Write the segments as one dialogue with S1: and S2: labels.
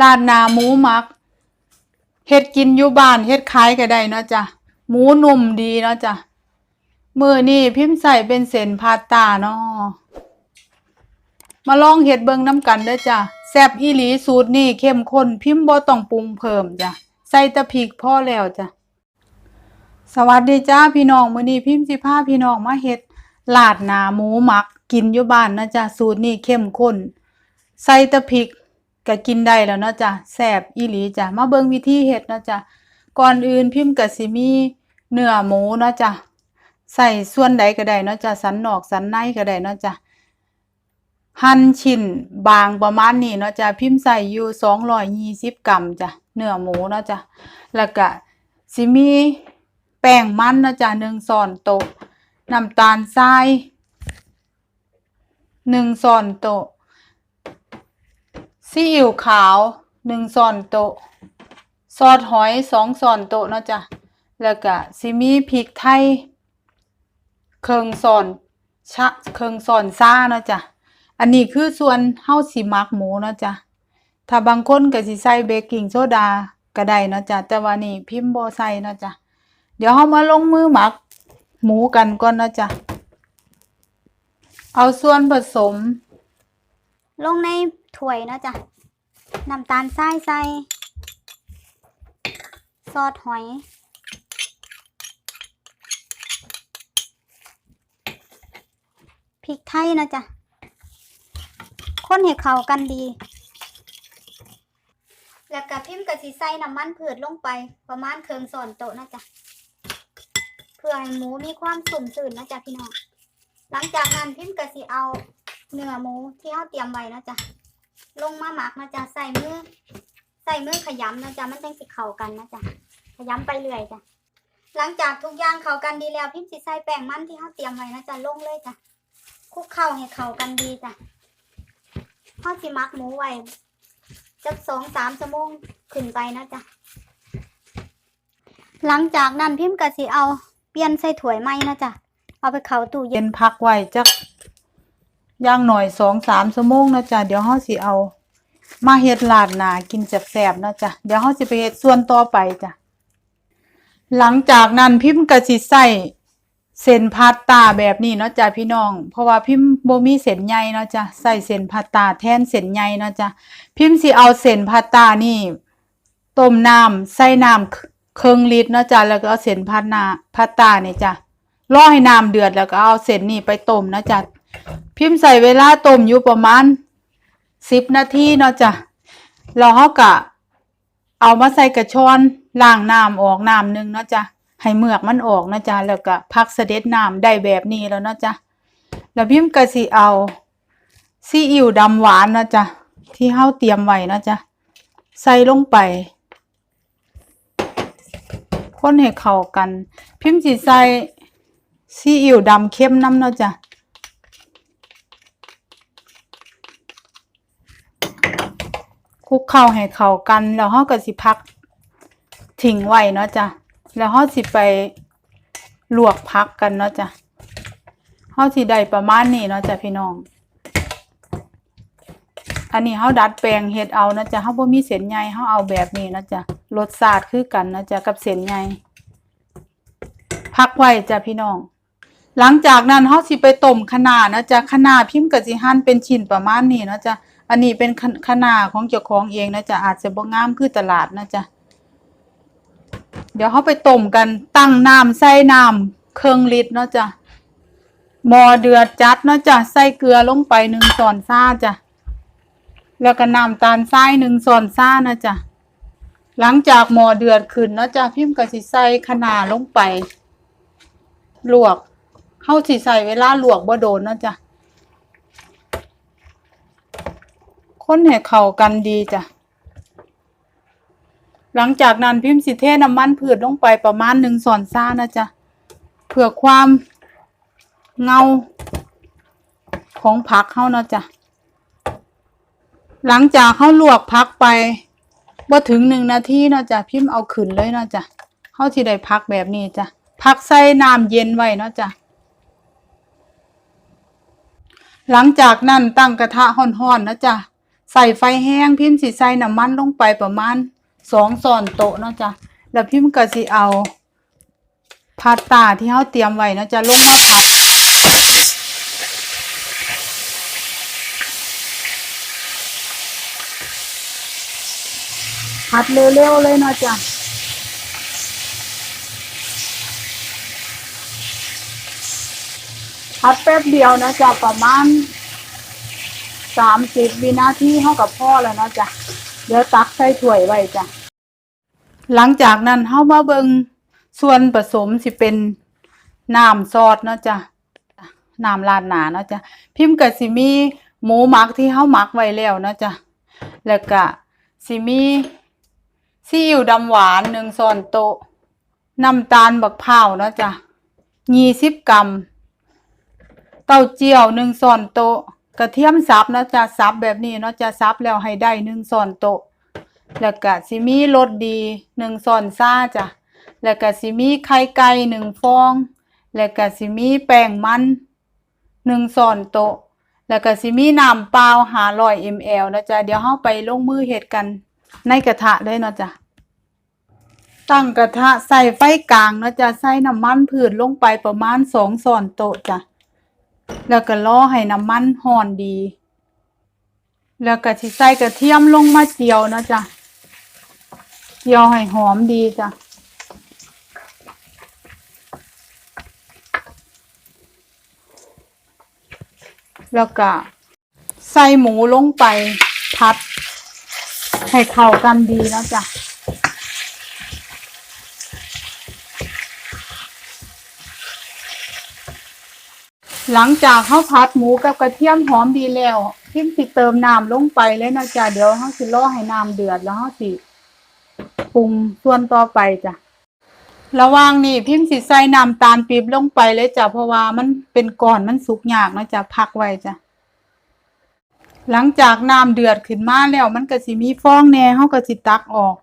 S1: ราดนาหมูหมักเฮ็ดกินอยู่บ้านเฮ็ดขายก็ได้เนาะจ้ะหมูนุ่มดีเนาะจ้ะมือนี้พิมพ์ใส่เป็นเส้นพาสต้าเนาะมาลองเฮ็ดเบิ่งน้ำกันเด้อจ้ะแซ่บอีหลีสูตรนี้เข้มข้นพิมพ์บ่ต้องปรุงเพิ่มจ้ะใส่ต่พริกพอแล้วจ้ะสวัสดีจ้าพี่น้องมื้อนี้พิมพ์สิพาพี่น้องมาเฮ็ดลาดหนาหมูหมักกินอยู่บ้านนะจ๊ะสูตรนี้เข้มข้นใส่ต่พริก ก็กินได้แล้วเนาะจ้ะแซ่บอีหลีจ้ะมาเบิ่งวิธีเฮ็ดเนาะจ้ะก่อนอื่นพิมพ์ก็สิมีเนื้อหมูเนาะจ้ะใส่ส่วนใดก็ได้เนาะจ้ะสันนอกสันในก็ได้เนาะจ้ะหั่นชิ้นบางประมาณนี้เนาะจ้ะพิมพ์ใส่อยู่220กรัมจ้ะเนื้อหมูเนาะจ้ะแล้วก็สิมีแป้งมันเนาะจ๊ะหนึ่งช้อนโต๊ะน้ำตาลทรายหนึ่งช้อนโต๊ะ ซีอิ๊วขาวหนึ่งช้อนโต๊ะซอสหอยสองช้อนโต๊ะเนาะจ๊ะแล้วก็สิมีพริกไทยเครื่องช้อนชะเครื่องช้อนซ่าเนาะจ๊ะอันนี้คือส่วนเฮาสิมักหมูเนาะจ๊ะถ้าบางคนก็สิใส่เบกกิ้งโซดาก็ได้เนาะจ๊ะแต่ว่านี่พิมพ์บ่ใส่เนาะจ๊ะเดี๋ยวเรามาลงมือหมักหมูกันก่อนนะจ๊ะเอาส่วนผสม
S2: ลงใน ถ้วยเนาะจ้ะน้ำตาลทรายใส่ซอสหอย พริกไทยเนาะจ้ะคนให้เข้ากันดี แล้วก็พิมพ์กะสิใส่น้ำมันพืชลงไปประมาณเครื่องส่อนโต๊ะนะจ๊ะเพื่อให้หมูมีความสุ่มสื่นนะจ๊ะพี่น้องหลังจากนั้นพิมพ์กะสิเอาเนื้อหมูที่เราเตรียมไว้นะจ๊ะ ลงมาหมักนะจ๊ะใส่มือใส่มือขยำนะจ๊ะมันจังสิเข้ากันนะจ๊ะขยำไปเรื่อยจ้ะหลังจากทุกอย่างเข้ากันดีแล้วพิมพ์สิใส่แป้งมันที่เราเตรียมไว้นะจ๊ะลงเลยจ้ะคลุกเข้าให้เข้ากันดีจ้ะเราสิหมักหมูไว้จักสองสามชั่วโมงขึ้นไปนะจ๊ะหลังจากนั้นพิมพ์ก็สิเอาเปลี่ยนใส่ถ้วยใหม่นะจ๊ะเอาไปเข้าตู้เย็น
S1: พักไว้จัก ย่างหน่อยสองสามชั่วโมงนะจ๊ะเดี๋ยวเราสิเอา มาเฮ็ดลาดหนากินแซ่บๆนะจ๊ะเดี๋ยวเราสิไปเฮ็ดส่วนต่อไปจ้ะหลังจากนั้นพิมพ์ก็สิใส่เส้นพาสต้าแบบนี้เนาะจ้ะพี่น้อง เพราะว่าพิมพ์บ่มีเส้นใหญ่เนาะจ้ะใส่เส้นพาสต้าแทนเส้นใหญ่เนาะจ้ะพิมพ์สิเอาเส้นพาสต้านี่ต้มน้ำใส่น้ำครึ่งลิตรเนาะจ้ะแล้วก็เอาเส้นพาสนาพาสต้านี่จ้ะรอให้น้ำเดือดแล้วก็เอาเส้นนี่ไปต้มเนาะจ้ะ พิมพ์ใส่เวลาต้มอยู่ประมาณสิบนาทีเนาะจ้ะแล้วเฮาก็เอามาใส่กระชอนล้างน้ำออกน้ำหนึ่งเนาะจ้ะให้เมือกมันออกนะจ้ะแล้วก็พักเสด็จน้ำได้แบบนี้แล้วเนาะจ้ะแล้วพิมพ์ก็สิเอาซีอิ๊วดำหวานนะจ๊ะที่เฮาเตรียมไว้นะจ๊ะใส่ลงไปคนให้เข้ากัน พิมพ์สิใส่ซีอิ๊วดำเข้มน้ำเนาะจ๊ะ คุกเข้าให้เข้ากัน แล้วเฮาก็สิพักทิ้งไว้เนาะจ๊ะแล้วเฮาสิไปลวกพักกันเนาะจ๊ะเฮาสิได้ประมาณนี้เนาะจ๊ะพี่น้อง อันนี้เฮาดัดแปลงเฮ็ดเอานะจ๊ะเฮาบ่มีเส้นใยเฮาเอาแบบนี้นะจ๊ะรสชาติคือกันนะจ๊ะกับเส้นใยพักไว้จ้ะพี่น้องหลังจากนั้นเฮาสิไปต้มคะน้านะจ๊ะคะน้าพิมพ์ก็สิหั่นเป็นชิ้นประมาณนี้นะจ๊ะ อันนี้เป็นคะคะน้าของเจ้าของเองนะจ๊ะอาจจะบ่งามคือตลาดนะจ๊ะเดี๋ยวเฮาไปต้มกันตั้งน้ำใส่น้ำเครึ่องลิตรเนาะจ๊ะหม้อเดือดจัดเนาะจ๊ะใส่เกลือลงไปหนึ่งช้อนซ่าจ้ะแล้วก็น้ำตาลทรายหนึ่งส่วนซ่านะจ๊ะหลังจากหม้อเดือดขึ้นเนาะจ๊ะพิมพ์ก็สิใส่คะน้าลงไป ลวกเฮาสิใส่เวลาลวกบ่โดนเนาะจ๊ะ คนให้เข้ากันดีจ้ะ หลังจากนั้นพิมพ์สิเทน้ำมันพืชลงไปประมาณหนึ่งส่วนซ่านะจ๊ะ เพื่อความเงาของผักเฮานะจ๊ะ หลังจากเขาลวกพักไปบ่ถึงหนึ่งนาทีนะจ้ะพิมพ์เอาขึ้นเลยนะจ้ะเขาที่ได้พักแบบนี้จ้ะพักใส่น้ำเย็นไว้นะจ้ะหลังจากนั้นตั้งกระทะห้อนๆนะจ้ะ ใส่ไฟแห้งพิมพ์สิใส่น้ำมันลงไปประมาณสองส่อนโต๊ะเนาะจ้ะแล้วพิมพ์ก็สิเอาพาสต้าที่เฮาเตรียมไว้เนาะจ้ะลงมาผัดผัดเร็วๆเลยเนาะจ้ะผัดแป๊บเดียวนะจ๊ะประมาณ สามสิบวินาทีเท่ากับพ่อแล้วเนาะจ้ะเดี๋ยวตักใส่ถ้วยไว้จ้ะหลังจากนั้นเฮามาเบิงส่วนผสมสิเป็นน้ำซอสเนาะจ้ะน้ำราดหนาเนาะจ้ะพิมพ์กับสิมีหมูหมักที่เฮาหมักไว้แล้วเนาะจ้ะแล้วก็สิมีซีอิ๊วดำหวานหนึ่งช้อนโต๊ะน้ำตาลบักพร้าวเนาะจ้ะยี่สิบกรัม เต้าเจี้ยวหนึ่งส่อนโต๊ะ กระเทียมสับเนาะจะสับแบบนี้เนาะจะสับแล้วให้ได้หนึ่งส่อนโตะแล้วก็สิมีรสดีหนึ่งส่อนซ่าจ้ะแล้วก็สิมีไข่ไก่หนึ่งฟอง แล้วก็สิมีแป้งมันหนึ่งส่อนโตะแล้วก็สิมีน้ำเปล่าหาร้อยมลนะจ๊ะเดี๋ยวเราไปลงมือเฮ็ดกันในกระทะเลยเนาะจ้ะตั้งกระทะใส่ไฟกลางเนาะจะใส่น้ำมันพืชลงไปประมาณสองส่อนโตะจ้ะ แล้วก็รอให้น้ำมันห่อนดี แล้วก็สิใส่กระเทียมลงมาเจียวนะจ้ะเจียวให้หอมดีจ้ะแล้วก็ใส่หมูลงไปพัด ให้เข้ากันดีนะจ้ะ หลังจากข้าวผัดหมูกับกระเทียมหอมดีแล้วพิมสิเติมน้ำลงไปเลยนะจ๊ะเดี๋ยวเฮาสิรอให้น้ำเดือดแล้วเฮาสิปรุงส่วนต่อไปจ้ะระว่างนี้พิมสิใส่น้ำตาลปี๊บลงไปเลยจ้ะเพราะว่ามันเป็นก้อนมันสุกยากนะจ๊ะพักไว้จ้ะหลังจากน้ำเดือดขึ้นมาแล้วมันก็สิมีฟองแน่เฮาก็สิตักออก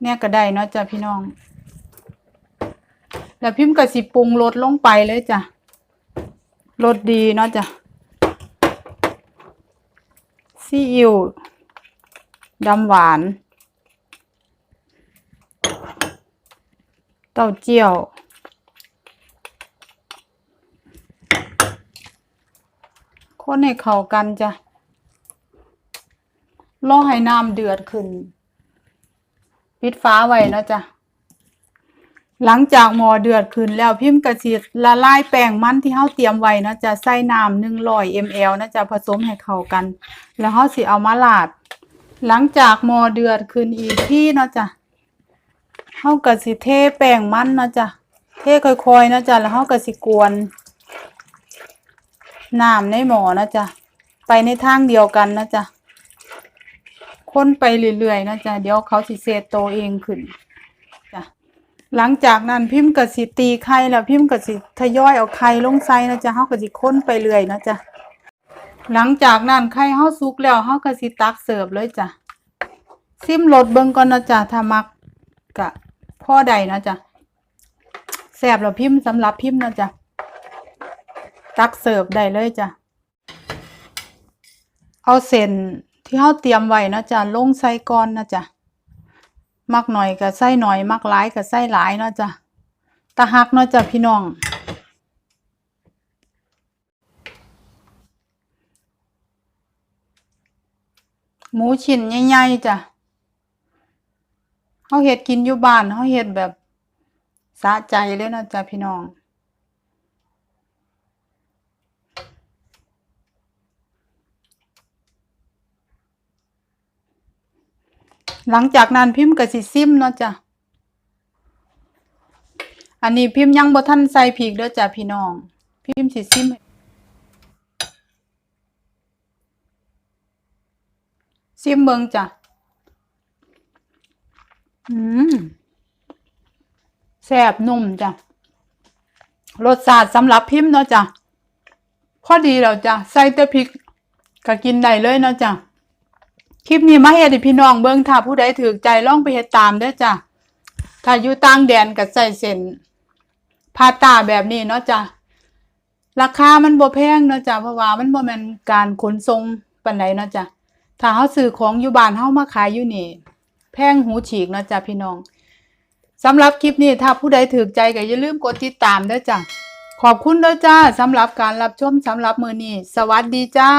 S1: เนี่ยก็ได้เนาะจ้ะพี่น้อง แล้วพิมก็สิปรุงรสลงไปเลยจ้ะ รสดีเนาะจ้ะซีอิ๊วดำหวาน เต้าเจี้ยวคนให้เข้ากันจ้ะรอให้น้ำเดือดขึ้น ปิดฟ้าไว้เนาะจ้ะ หลังจากหม้อเดือดขึ้นแล้วพิมพ์กระสิละลายแป้งมันที่เฮาเตรียมไว้นะจะใส่น้ำหนึ่งร้อยมลนะจะผสมให้เข้ากัน แล้วเฮาสิเอามาลาด หลังจากหม้อเดือดขึ้นอีกที่นะจ้ะเฮาก็สิเทแป้งมันนะจ้ะเทค่อยๆนะจ้ะแล้วเฮาก็สิกวนน้ำในหม้อนะจ้ะไปในทางเดียวกันนะจ้ะคนไปเรื่อยๆนะจ้ะเดี๋ยวเขาสิเซตโตเองขึ้น หลังจากนั้นพิมพ์กสิตีไข่แล้วพิมพ์กสิทยอยเอาไข่ลงใส่นะจ๊ะเฮาก็สิค้นไปเรื่อยนะจ๊ะหลังจากนั้นไข่เฮาสุกแล้วเฮาก็สิตักเสิร์ฟเลยจ้ะซิมรสเบิ่งก่อนนะจ๊ะถ้ามักกะพ่อใดนะจ๊ะแซ่บแล้วพิมพ์สำหรับพิมพ์นะจ๊ะตักเสิร์ฟได้เลยจ้ะเอาเส้นที่เฮาเตรียมไว้นะจ๊ะลงใส่ก่อนนะจ๊ะ มักหน่อยกับไส้หน่อย มักหลายกับไส้หลายเนาะจ้ะตะหักเนาะจ้ะพี่น้องหมูชิ้นใหญ่ๆจ้ะเขาเห็ดกินอยู่บ้านเขาเห็ดแบบสะใจเลยเนาะจ้ะพี่น้อง หลังจากนั้นพิมพ์ก็สิซิมเนาะจ้ะ อันนี้พิมพ์ยังบ่ทันใส่พริกเด้อจ้ะพี่น้อง พิมพ์สิซิมซิมเบิงจ้ะ อืมแซ่บนุ่มจ้ะ รสชาติสำหรับพิมพ์เนาะจ้ะ พอดีแล้วจ้ะ ใส่แต่พริกก็กินได้เลยเนาะจ้ะ คลิปนี้มาเฮ็ดให้พี่น้องเบิ่งถ้าผู้ใดถือใจลองไปเฮ็ดตามเด้อจ้ะถ้าอยู่ต่างแดนก็ใส่เส้นพาตาแบบนี้เนาะจ้ะราคามันบ่แพงเนาะจ้ะเพราะว่ามันบ่แม่นการขนส่งปานใดเนาะจ้ะถ้าเฮาซื้อของอยู่บ้านเฮามาขายอยู่นี่ แพงหูฉีกเนาะจ้ะพี่น้องสำหรับคลิปนี้ถ้าผู้ใดถูกใจก็อย่าลืมกดติดตามเด้อจ้ะขอบคุณเด้อจ้าสำหรับการรับชมสำหรับมื้อนี้สวัสดีจ้า